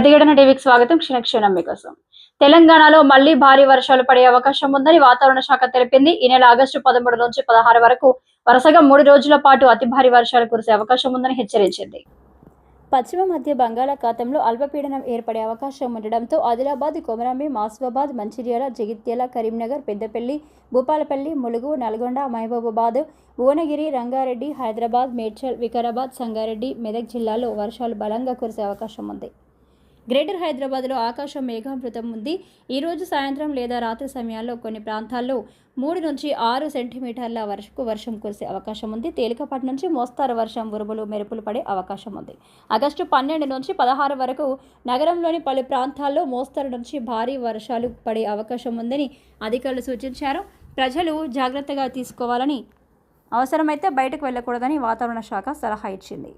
ప్రతిఘటన టీవీకి స్వాగతం. క్షణక్షణం మీకోసం. తెలంగాణలో మళ్ళీ భారీ వర్షాలు పడే అవకాశం ఉందని వాతావరణ శాఖ తెలిపింది. ఈ నెల ఆగస్టు పదమూడు నుంచి పదహారు వరకు వరుసగా మూడు రోజుల పాటు అతి భారీ వర్షాలు కురిసే అవకాశం ఉందని హెచ్చరించింది. పశ్చిమ మధ్య బంగాళాఖాతంలో అల్పపీడనం ఏర్పడే అవకాశం ఉండడంతో ఆదిలాబాద్ కొమరంబి మాసిఫాబాద్ మంచిర్యాల జగిత్యాల కరీంనగర్ పెద్దపల్లి భూపాలపల్లి ములుగు నల్గొండ మహబూబాబాద్ భువనగిరి రంగారెడ్డి హైదరాబాద్ మేడ్చల్ వికారాబాద్ సంగారెడ్డి మెదక్ జిల్లాలో వర్షాలు బలంగా కురిసే అవకాశం ఉంది. గ్రేటర్ హైదరాబాద్లో ఆకాశం మేఘామృతం ఉంది. ఈరోజు సాయంత్రం లేదా రాత్రి సమయాల్లో కొన్ని ప్రాంతాల్లో మూడు నుంచి ఆరు సెంటీమీటర్ల వరకు వర్షం కురిసే అవకాశం ఉంది. తేలికపాటి నుంచి మోస్తారు వర్షం ఉరుములు మెరుపులు పడే అవకాశం ఉంది. ఆగస్టు పన్నెండు నుంచి పదహారు వరకు నగరంలోని పలు ప్రాంతాల్లో మోస్తరు నుంచి భారీ వర్షాలు పడే అవకాశం ఉందని అధికారులు సూచించారు. ప్రజలు జాగ్రత్తగా తీసుకోవాలని అవసరమైతే బయటకు వెళ్ళకూడదని వాతావరణ శాఖ సలహా ఇచ్చింది.